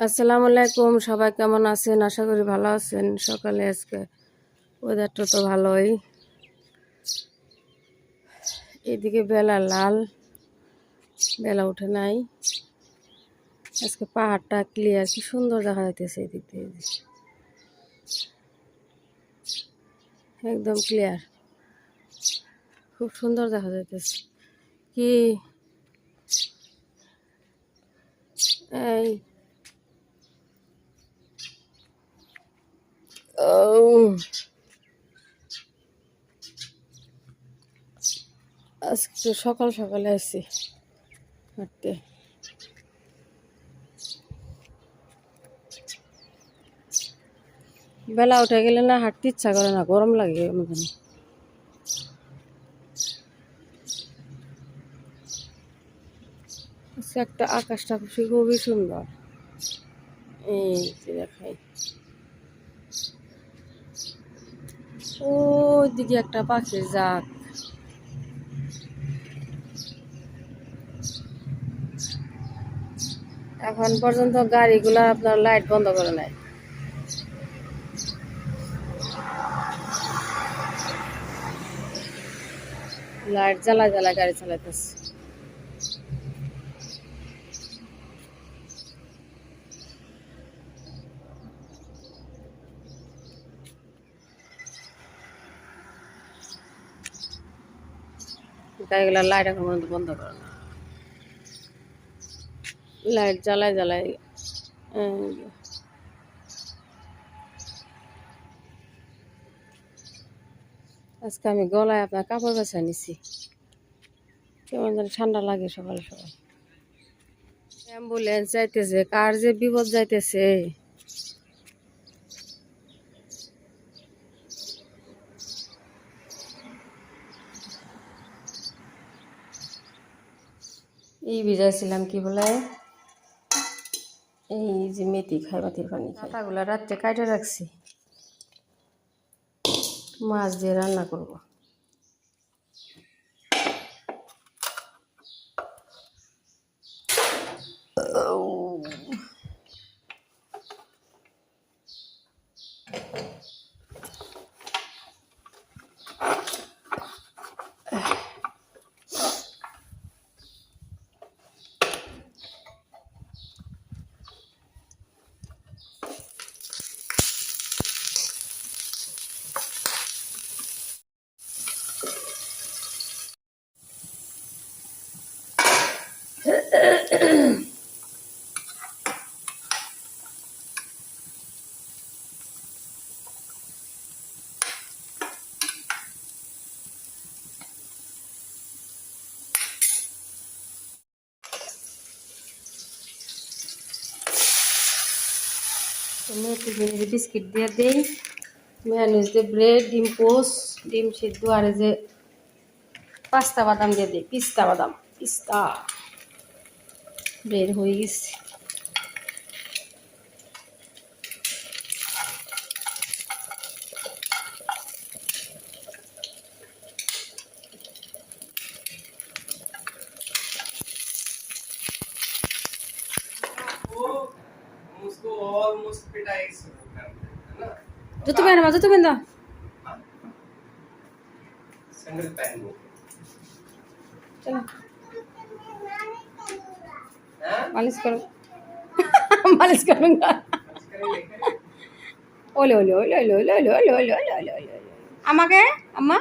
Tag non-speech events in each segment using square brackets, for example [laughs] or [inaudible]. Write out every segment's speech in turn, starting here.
আসসালামু আলাইকুম, সবাই কেমন আছেন? আশা করি ভালো আছেন। সকালে আজকে ওয়েদারটা তো ভালোই। এদিকে বেলা লাল, বেলা উঠে নাই। আজকে পাহাড়টা ক্লিয়ার কি সুন্দর দেখা যাইতেছে এদিক দিয়ে। একদম ক্লিয়ার খুব সুন্দর দেখা যাইতেছে। কি? এই আজকে সকাল সকালে আসছি হাঁটতে। বেলা উঠে গেলে না হাঁটতে ইচ্ছা করে না, গরম লাগে আজকে একটা আকাশটা খুশি খুবই সুন্দর। এই দেখাই। ওই একটা পাখির যাক। এখন পর্যন্ত গাড়িগুলো আপনার লাইট বন্ধ করে নাই। লাইট জ্বালা জ্বালা গাড়ি চালাইতেছে। গাড়িগুলো লাইট এখন পর্যন্ত বন্ধ করে না। লাইট জ্বালায় জ্বালায় আজকে আমি গলায় আপনার কাপড় বেছা নিছি। কেমন যেন ঠান্ডা লাগে সকালে সকাল। অ্যাম্বুলেন্স যাইতেছে, কার যে বিপদ যাইতেছে। ভিজাইছিলাম কি বলে? এই যে মেথি খাই মেথির পানি খাই পাতাগুলো রাত্রে কাটে রাখছি। মাছ দিয়ে রান্না করব। মেথি দিয়ে বিস্কিট দিয়ে দিই। ম্যানুজ দিয়ে ব্রেড ডিম পোস ডিম সিদ্ধ আর যে পাস্তা বাদাম দিয়ে দিই। পিস্তা বাদাম, পিস্তা। বের হয়ে গেছে। দাও सैंडल पहन लो চলো हाँ মালিশ করো মালিশ করুঙ্গা करेंगे ওলে ওলে ওলে ওলে ওলে ওলে ওলে ওলে ওলে ওলে ওলে ওলে আমাকে আম্মা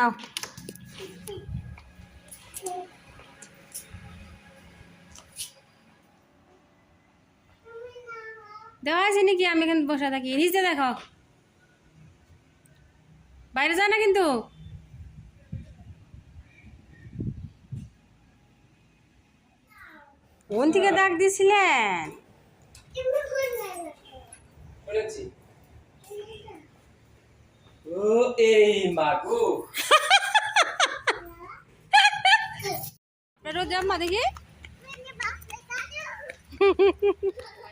আও। দেওয়া আছে নাকি? আমি এখানে বসে থাকি। নিচে দেখো। বাইরে যায় না কিন্তু। কোন থেকে ডাক বলেছি। ও এই মাগো। রোজ দেখি। [laughs] [laughs]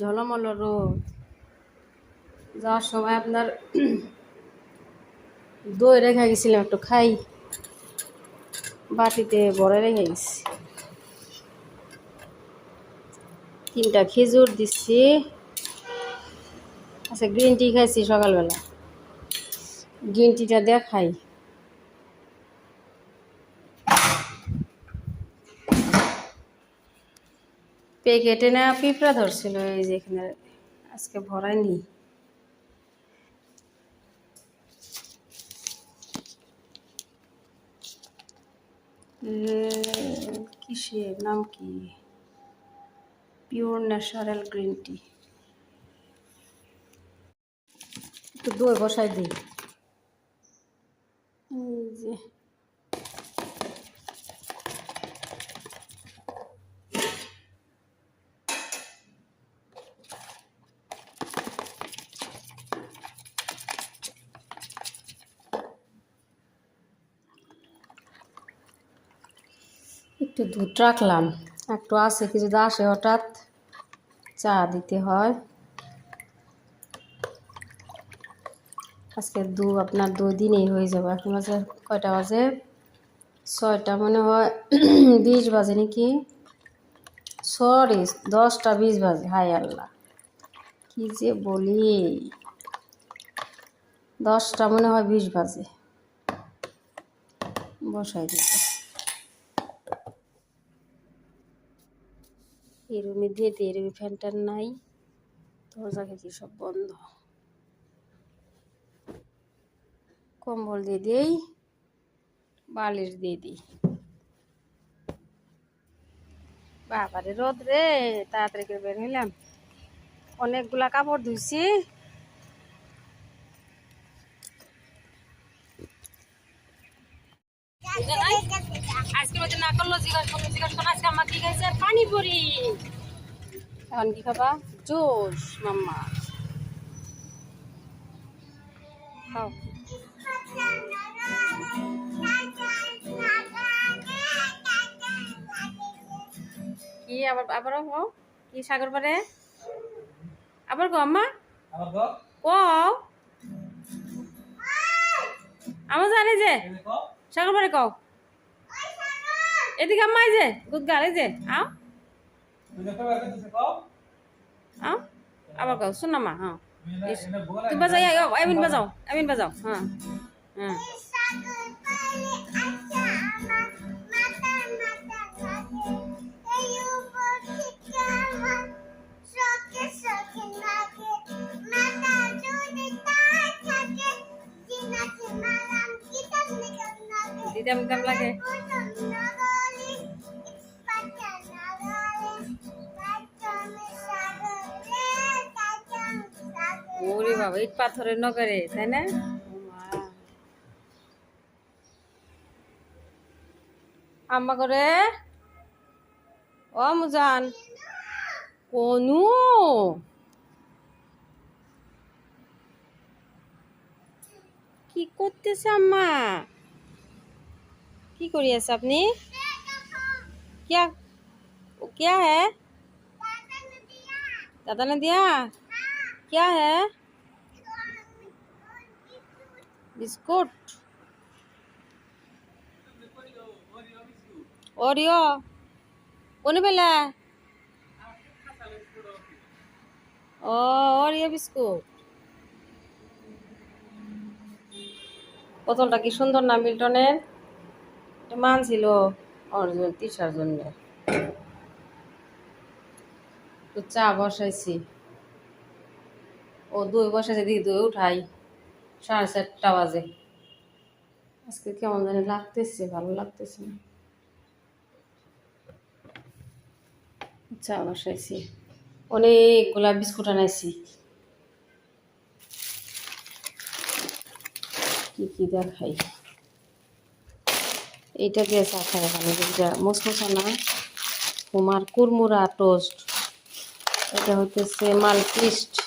ঝলমল রোদ। যাওয়ার সময় আপনার [clears throat] দই রেখে গেছিলাম একটু খাই। বাটিতে বড় রেখে গেছি। তিনটা খেজুর দিচ্ছি। আচ্ছা গ্রিন টি খাইছি সকালবেলা। গ্রিন টিটা দেখাই। প্যাকেটে না পিঁপড়া ধরছিল, এই যে এখানে আজকে ভরাইনি কিসের নাম কি? পিওর ন্যাচারাল গ্রিন টি একটু দই বসাই দিই। যে। একটু দুধ রাখলাম। একটু আসে কিছু আসে হঠাৎ। চা দিতে হয়। আজকে দু, আপনার দুই দিনেই হয়ে যাবে। এখন বাজে কয়টা বাজে? ছয়টা মনে হয়। [clears throat] বিশ বাজে নাকি? সরি, দশটা বিশ বাজে। হাই আল্লাহ। কি যে বলি। দশটা মনে হয় বিশ বাজে। বসাই দিতে এই রুমে দিয়ে দিয়ে রুমে ফ্যান ট্যান নাই। দরজা খেতে সব বন্ধ। কম্বল দিয়ে দিই, বালিশ দিয়ে দিই। বাবারে রোদ রে, তাড়াতাড়ি করে বের হইলাম। অনেকগুলা কাপড় ধুইছি। আজকে মধ্যে না করল জিজ্ঞাসা করল জিজ্ঞাসা করল আজকে আমার কি খাইছে? পানি পরি এখন কি খাবা? জোস মাম্মা। খাও। কি আবার আবারও কও কি সাগর পারে? আবার আম্মা? আবার গো কও আমার জানে যে সাগর পারে কও। এদিকে আম্মা যে গাল এই যে আও। আও আবার কও শুন মা হ্যাঁ। তুই বাজাই আমিন বাজাও আমিন বাজাও হ্যাঁ হ্যাঁ। দিদাম কেমন লাগে? বাবা ইট পাথরের নগরে তাই না ও মা। আম্মা করে ও মুজান কোনু কি করতেছে আম্মা কি করি আছে আপনি क्या वो क्या है दादा ने दिया क्या है বিস্কুট। ওরিও কোন বেলা ও ওরিও বিস্কুট। বোতলটা কি সুন্দর না মিল্টনের? মান ছিল অর্জুন তিসার জন্য। চা বসাইছি। ও দুই বসাইছে দিদি দুই উঠাই। সাড়ে চারটা বাজে। আজকে কেমন জানি লাগতেছে, ভালো লাগতেছে না। চা বসাইছি। অনেকগুলা বিস্কুট আনাইছি। কি কি দেখাই? এইটা দিয়ে চা খাই এখানে যেটা মসমসা না তোমার কুরমুরা টোস্ট এটা হইতেছে মালকিস্ট এই যে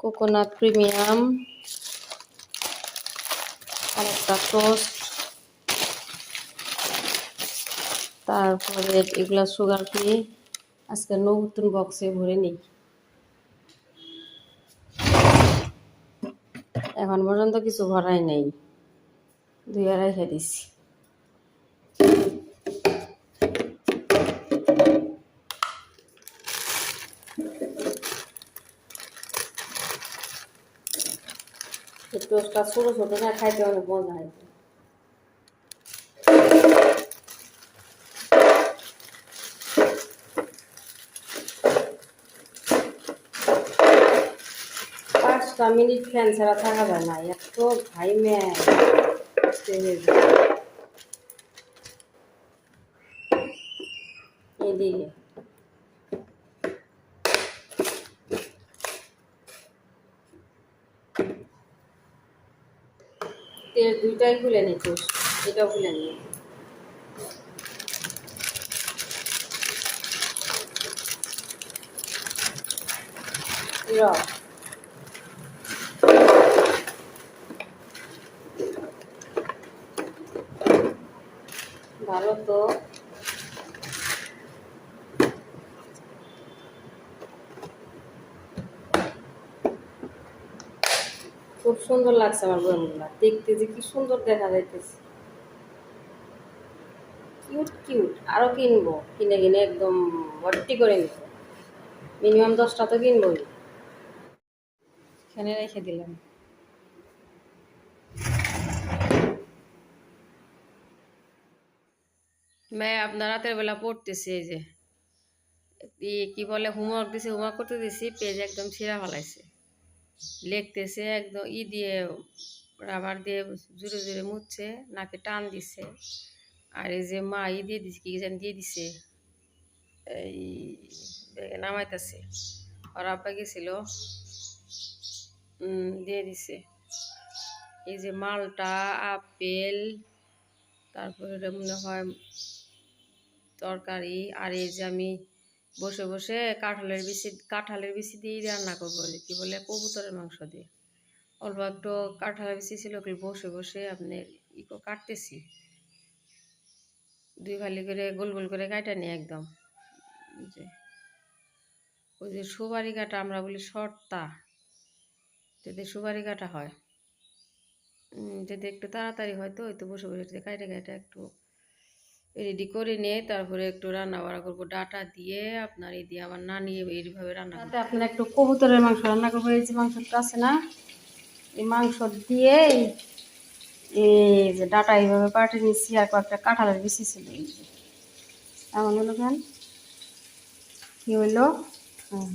কোকোনাট প্রিমিয়াম আরেকটা টোস্ট তারপরে এগুলা সুগার ফ্রি আজকে নতুন বক্সে ভরে নিই। এখন পর্যন্ত কিছু ভরাই নেই। দুই আড়াই খেয়ে দিছি। টোস্টটা ছোটো ছোটো না খাইতে অনেক মজা হয় পাঁচটা মিনিট ফ্যান ছাড়া থাকা যায় না এত ভাই ম্যান এদিকে দুইটাই খুলে নিচ্ছি এটাও খুলে নিই রস ভালো তো খুব সুন্দর লাগছে আমার বইগুলা। দেখতে যে কি সুন্দর দেখা যাইতেছে। কিউট কিউট আরও কিনবো। কিনে কিনে একদম ভর্তি করে নিব। মিনিমাম দশটা তো কিনবই। এখানে রেখে দিলাম। মেয়ে, আপনার রাতের বেলা পড়তেছে এই যে। কি বলে হোমওয়ার্ক দিছে হোমওয়ার্ক করতে দিছি পেজ একদম ছিঁড়া ফেলাইছে। লিখতেছে, একদম ই দিয়ে রাবার দিয়ে জুড়ে জুড়ে মুছছে, নাকে টান দিছে। আর এই যে মা ই দিয়ে দিছে, কি যেন দিয়ে দিছে, এই নামাইতেছে। আর আব্বা গেছিল দিয়ে দিছে। এই যে মালটা, আপেল, তারপরে মনে হয় তরকারি, আর এই যে আমি বসে বসে কাঁঠালের বিচি কাঁঠালের বিচি দিয়েই রান্না করব কি বলে কবুতরের মাংস দিয়ে। অল্প একটু কাঁঠালের বিচি ছিল বসে বসে আপনি ইকো কাটতেছি। দুই ভালি করে গোল গোল করে কাটা নিই একদম। যে ওই যে সুপারি কাটা আমরা বলি শর্তা। যদি সুপারি কাটা হয়। যদি একটু তাড়াতাড়ি হয় তো, ওই তো বসে বসে কাটে কাটে একটু রেডি করে নিয়ে তারপরে একটু রান্না বাড়া করব। ডাটা দিয়ে আপনার এই দিয়ে আমার নিয়ে এইভাবে রান্না করব। আপনার একটু কবুতরের মাংস রান্না করব। এই যে মাংসটা আছে না এই মাংস দিয়ে এই- যে ডাটা এইভাবে পাটে নিচ্ছি আর কয়েকটা কাঁঠালের বেশি ছিল এই যে। এমন হলো কেন? কি হইল? হ্যাঁ,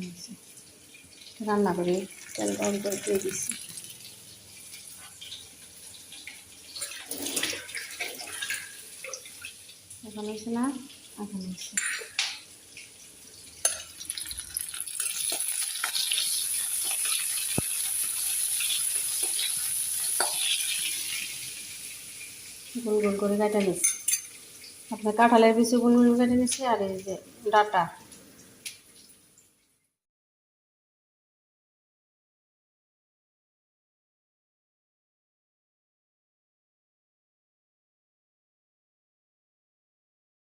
রান্না করি তেলটা অন করে দিয়ে দিচ্ছি এখন হয়েছে না এখন হয়েছে গোল গোল করে কাটা নিচ্ছি। আপনার কাঁঠালের পিছু গোল গোল কেটে নিচ্ছি আর এই যে ডাটা।